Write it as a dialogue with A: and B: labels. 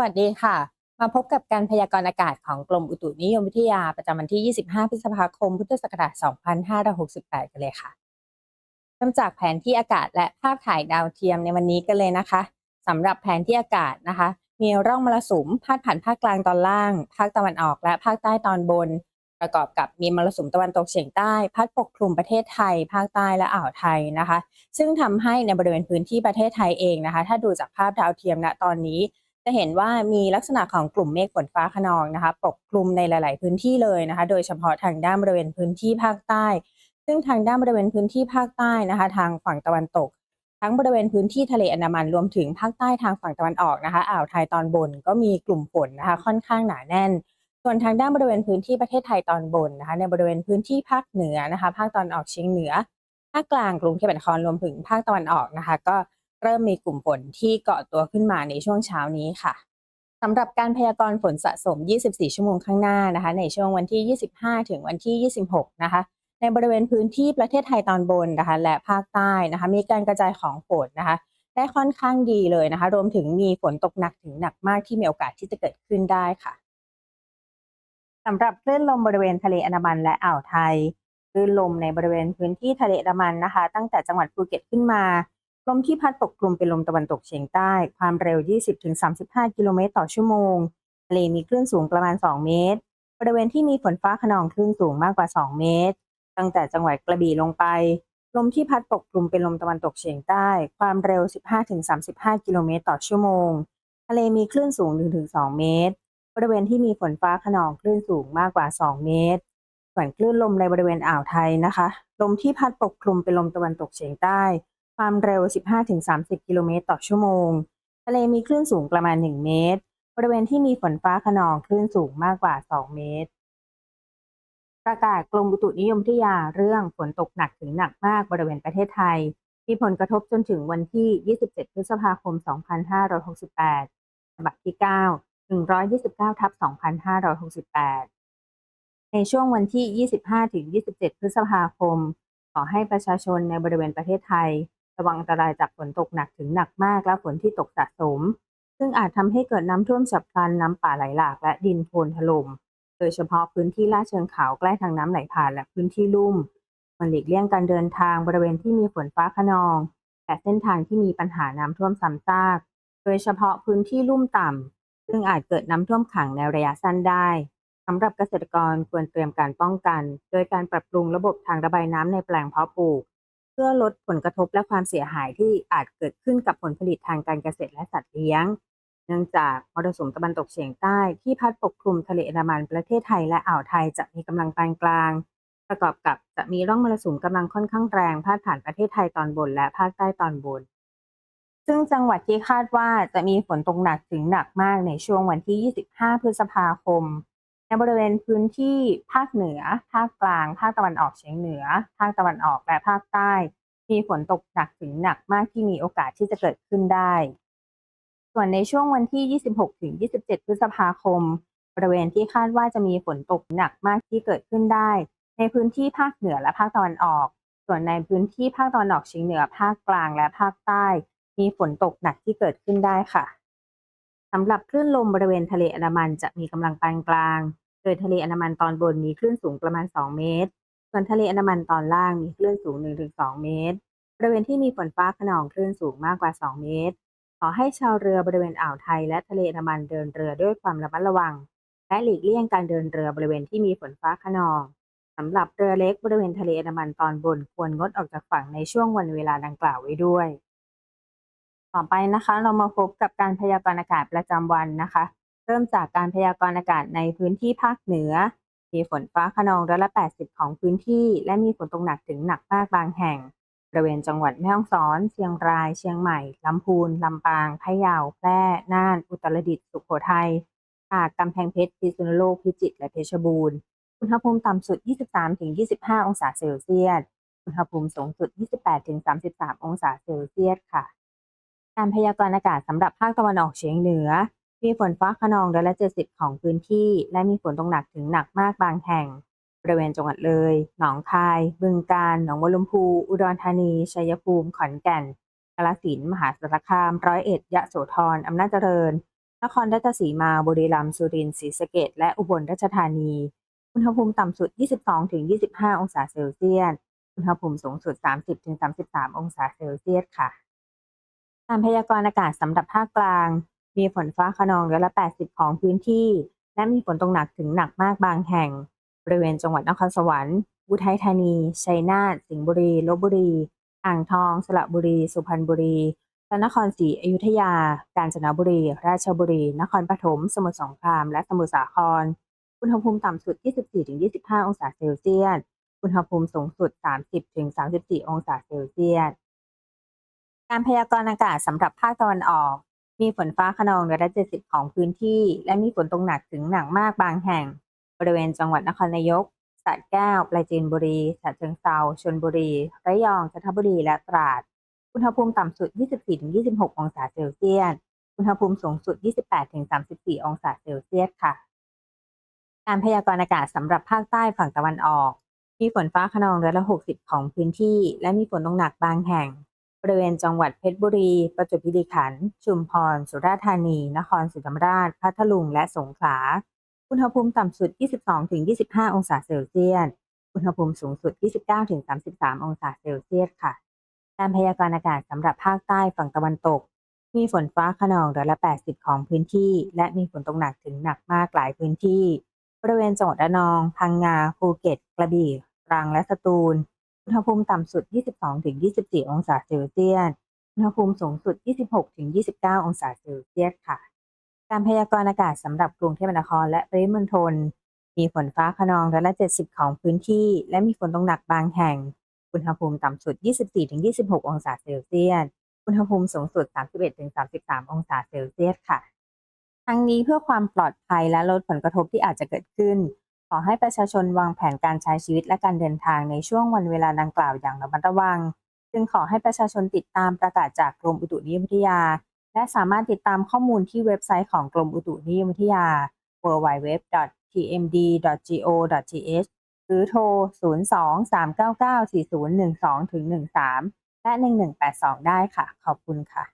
A: วัสดีค่ะ มาพบกับการพยากรณ์อากาศของกรมอุตุนิยมวิทยาประจำวันที่ 25 พฤษภาคม พุทธศักราช 2568 กันเลยค่ะเริ่มจากแผนที่อากาศและภาพถ่ายดาวเทียมในวันนี้กันเลยนะคะสำหรับแผนที่อากาศนะคะ มีร่องมรสุมพาดผ่านภาคกลางตอนล่าง ภาคตะวันออกและภาคใต้ตอนบน ประกอบกับมีมรสุมตะวันตกเฉียงใต้ พัดปกคลุมประเทศไทย ภาคใต้และอ่าวไทยนะคะ ซึ่งทำให้ในบริเวณพื้นที่ประเทศไทยเองนะคะ ถ้าดูจากภาพดาวเทียมณตอนนี้ จะเห็นว่ามีลักษณะของกลุ่มเมฆฝนฟ้าขนองนะคะ ปกคลุมในหลาย ๆ พื้นที่เลยนะคะ โดยเฉพาะทางด้านบริเวณพื้นที่ภาคใต้ ซึ่งทางด้านบริเวณพื้นที่ภาคใต้นะคะ ทางฝั่งตะวันตก ทั้งบริเวณพื้นที่ทะเลอันดามันรวมถึงภาคใต้ทางฝั่งตะวันออกนะคะอ่าวไทยตอนบนก็มีกลุ่มฝนนะคะค่อนข้างหนาแน่น ส่วนทางด้านบริเวณพื้นที่ประเทศไทยตอนบนนะคะ ในบริเวณพื้นที่ภาคเหนือนะคะ ภาคตอนออกเฉียงเหนือภาคกลางกรุงเทพมหานครรวมถึงภาคตะวันออกนะคะ ก็ เริ่มมีกลุ่มฝนที่เกาะตัวขึ้นมาในช่วงเช้านี้ค่ะสำหรับการพยากรณ์ฝนสะสม 24 ชั่วโมงข้างหน้านะคะ ในช่วงวันที่ 25 ถึงวันที่ 26 นะคะ ในบริเวณพื้นที่ประเทศไทยตอนบนนะคะ และภาคใต้นะคะ มีการกระจายของฝนนะคะ ได้ค่อนข้างดีเลยนะคะ รวมถึงมีฝนตกหนักถึงหนักมากที่มีโอกาสที่จะเกิดขึ้นได้ค่ะสำหรับคลื่นลมบริเวณทะเลอันดามันและอ่าวไทยคลื่นลมในบริเวณพื้นที่ทะเลอันดามันนะคะ ตั้งแต่จังหวัดภูเก็ตขึ้นมา ลมที่พัดปกคลุมเป็นลมตะวันตกเฉียงใต้ ความเร็ว 20-35 กิโลเมตรต่อชั่วโมง ทะเลมีคลื่นสูงประมาณ 2 เมตร บริเวณที่มีฝนฟ้าขนองคลื่นสูงมากกว่า 2 เมตร ตั้งแต่จังหวัดกระบี่ลงไป ลมที่พัดปกคลุมเป็นลมตะวันตกเฉียงใต้ ความเร็ว 15-35 กิโลเมตรต่อชั่วโมง ทะเลมีคลื่นสูง 1-2 เมตร บริเวณที่มีฝนฟ้าขนองคลื่นสูงมากกว่า 2 เมตร ส่วนคลื่นลมในบริเวณอ่าวไทยนะคะ ลมที่พัดปกคลุมเป็นลมตะวันตกเฉียงใต้ ความเร็ว 15-30 กิโลเมตรต่อชั่วโมง ทะเลมีคลื่นสูงประมาณ 1 เมตร บริเวณที่มีฝนฟ้าขนองคลื่นสูงมากกว่า 2 เมตร ประกาศกรมอุตุนิยมวิทยาเรื่องฝนตกหนักถึงหนักมากบริเวณประเทศไทย มีผลกระทบจนถึงวันที่ 27 พฤษภาคม 2568 ฉบับที่ 9 129ทับ2568 ในช่วงวันที่ 25-27 พฤษภาคมขอให้ประชาชนในบริเวณประเทศไทย ระวังอันตรายจากฝนตกหนักถึงหนักมากและฝนที่ตกสะสม ซึ่งอาจทำให้เกิดน้ำท่วมฉับพลันน้ำป่าไหลหลากและดินโคลนถล่มโดยเฉพาะพื้นที่ลาดเชิงเขาใกล้ทางน้ำไหลผ่านและพื้นที่ลุ่มควรหลีกเลี่ยงการเดินทางบริเวณที่มีฝนฟ้าขนอง และเส้นทางที่มีปัญหาน้ำท่วมซ้ำซาก โดยเฉพาะพื้นที่ลุ่มต่ำซึ่งอาจเกิดน้ำท่วมขังในระยะสั้นได้สำหรับเกษตรกรควรเตรียมการป้องกัน โดยการปรับปรุงระบบทางระบายน้ำในแปลงเพาะปลูก พื่อลดผลกระทบและความเสียหายที่อาจเกิดขึ้นกับผลผลิตทางการเกษตรและสัตว์เลี้ยง เนื่องจากมรสุมตะวันตกเฉียงใต้ที่พัดปกคลุมทะเลอันดามันประเทศไทยและอ่าวไทยจะมีกำลังปานกลาง ประกอบกับจะมีร่องมรสุมกำลังค่อนข้างแรงพาดผ่านประเทศไทยตอนบนและภาคใต้ตอนบน ซึ่งจังหวัดที่คาดว่าจะมีฝนตกหนักถึงหนักมากในช่วงวันที่ 25 พฤษภาคม ในบริเวณพื้นที่ภาคเหนือ ภาคกลาง ภาคตะวันออกเฉียงเหนือ ภาคตะวันออกและภาคใต้ มีฝนตกหนักถึงหนักมากที่มีโอกาสที่จะเกิดขึ้นได้ ส่วนในช่วงวันที่ 26-27 พฤษภาคม บริเวณที่คาดว่าจะมีฝนตกหนักมากที่เกิดขึ้นได้ ในพื้นที่ภาคเหนือและภาคตะวันออก ส่วนในพื้นที่ภาคตะวันออกเฉียงเหนือ ภาคกลางและภาคใต้ มีฝนตกหนักที่เกิดขึ้นได้ค่ะำหรับคลื่นลมบริเวณทะเลอันดามันจะมีกำลังปานกลาง โดยทะเลอันดามันตอนบนมีคลื่นสูงประมาณ 2 เมตร ส่วนทะเลอันดามันตอนล่างมีคลื่นสูง 1-2 เมตร บริเวณที่มีฝนฟ้าขนองคลื่นสูงมากกว่า 2 เมตร ขอให้ชาวเรือบริเวณอ่าวไทยและทะเลอันดามันเดินเรือด้วยความระมัดระวัง และหลีกเลี่ยงการเดินเรือบริเวณที่มีฝนฟ้าขนองสำหรับเรือเล็กบริเวณทะเลอันดามันตอนบนควรงดออกจากฝั่งในช่วงวันเวลาดังกล่าวไว้ด้วย ต่อไปนะคะ เรามาพบกับการพยากรณ์อากาศประจำวันนะคะ เริ่มจากการพยากรณ์อากาศในพื้นที่ภาคเหนือ มีฝนฟ้าขนองร้อยละ 80 ของพื้นที่ และมีฝนตกหนักถึงหนักมากบางแห่งบริเวณจังหวัดแม่ฮ่องสอน เชียงราย เชียงใหม่ ลำพูน ลำปาง พะเยา แพร่ น่าน อุตรดิตถ์ สุโขทัยตากกำแพงเพชร พิษณุโลก พิจิตร และเพชรบูรณ์ อุณหภูมิต่ำสุด 23-25 องศาเซลเซียส อุณหภูมิสูงสุด 28-33 องศาเซลเซียส ค่ะ การพยากรณ์อากาศสำหรับภาคตะวันออกเฉียงเหนือ มีฝนฟ้าขนองร้อยละ70ของพื้นที่ และมีฝนตกหนักถึงหนักมากบางแห่ง บริเวณจังหวัดเลย หนองคาย บึงกาฬ หนองบัวลำพู อุดรธานี ชัยภูมิ ขอนแก่นกาฬสินธุ์มหาสารคาม ร้อยเอ็ด ยะโสธร อำนาจเจริญนนครราชสีมา บุรีรัมย์ สุรินทร์ ศรีสะเกษและอุบลราชธานี อุณหภูมิต่ำสุด 22-25 องศาเซลเซียส อุณหภูมิสูงสุด 30-33 องศาเซลเซียสค่ะ การพยากรณ์อากาศสำหรับภาคกลาง มีฝนฟ้าคะนองร้อยละ 80 ของพื้นที่ และมีฝนตกหนักถึงหนักมากบางแห่ง บริเวณจังหวัดนครสวรรค์อุทัยธานี ชัยนาท สิงห์บุรี ลบบุรี อ่างทอง สระบุรี สุพรรณบุรีพระนครศรีอยุธยา กาญจนบุรี ราชบุรี นครปฐม สมุทรสงคราม และสมุทรสาคร อุณหภูมิต่ำสุด 24-25 องศาเซลเซียส อุณหภูมิสูงสุด 30-34 องศาเซลเซียส การพยากรณ์อากาศสำหรับภาคตะวันออก มีฝนฟ้าคะนองร้อยละ70ของพื้นที่ และมีฝนตกหนักถึงหนักมากบางแห่ง บริเวณจังหวัดนครนายกสระแก้วปราจีนบุรีฉะเชิงเทราชลบุรี ระยองจันทบุรีและตราด อุณหภูมิต่ำสุด 24-26 องศาเซลเซียส อุณหภูมิสูงสุด 28-34 องศาเซลเซียสค่ะ การพยากรณ์อากาศสำหรับภาคใต้ฝั่งตะวันออก มีฝนฟ้าคะนองร้อยละ 60 ของพื้นที่ และมีฝนตกหนักบางแห่ง ริเวณจังหวัดเพชรบุรี ประจวบคีรีขันธ์ชุมพร สุราษฎร์ธานี นครศรีธรรมราช พัทลุง และสงขลา อุณหภูมิต่ำสุด 22-25 องศาเซลเซียส อุณหภูมิสูงสุด 29-33 องศาเซลเซียสค่ะ การพยากรณ์อากาศสำหรับภาคใต้ฝั่งตะวันตก มีฝนฟ้าคะนองร้อยละ 80 ของพื้นที่ และมีฝนตกหนักถึงหนักมากหลายพื้นที่ บริเวณจังหวัดระนอง พังงา ภูเก็ต กระบี่ ตรัง และสตูล อุณหภูมิต่ำสุด 22-24 องศาเซลเซียส อุณหภูมิสูงสุด 26-29 องศาเซลเซียสค่ะ การพยากรณ์อากาศสำหรับกรุงเทพมหานครและปริมณฑล มีฝนฟ้าคะนองร้อยละ 70 ของพื้นที่ และมีฝนตกหนักบางแห่ง อุณหภูมิต่ำสุด 24-26 องศาเซลเซียส อุณหภูมิสูงสุด 31-33 องศาเซลเซียสค่ะ ทั้งนี้เพื่อความปลอดภัยและลดผลกระทบที่อาจจะเกิดขึ้น ขอให้ประชาชนวางแผนการใช้ชีวิตและการเดินทางในช่วงวันเวลาดังกล่าวอย่างระมัดระวัง จึงขอให้ประชาชนติดตามประกาศจากกรมอุตุนิยมวิทยา และสามารถติดตามข้อมูลที่เว็บไซต์ของกรมอุตุนิยมวิทยา www.tmd.go.th หรือโทร 02-399-4012-13 และ 1182 ได้ค่ะ ขอบคุณค่ะ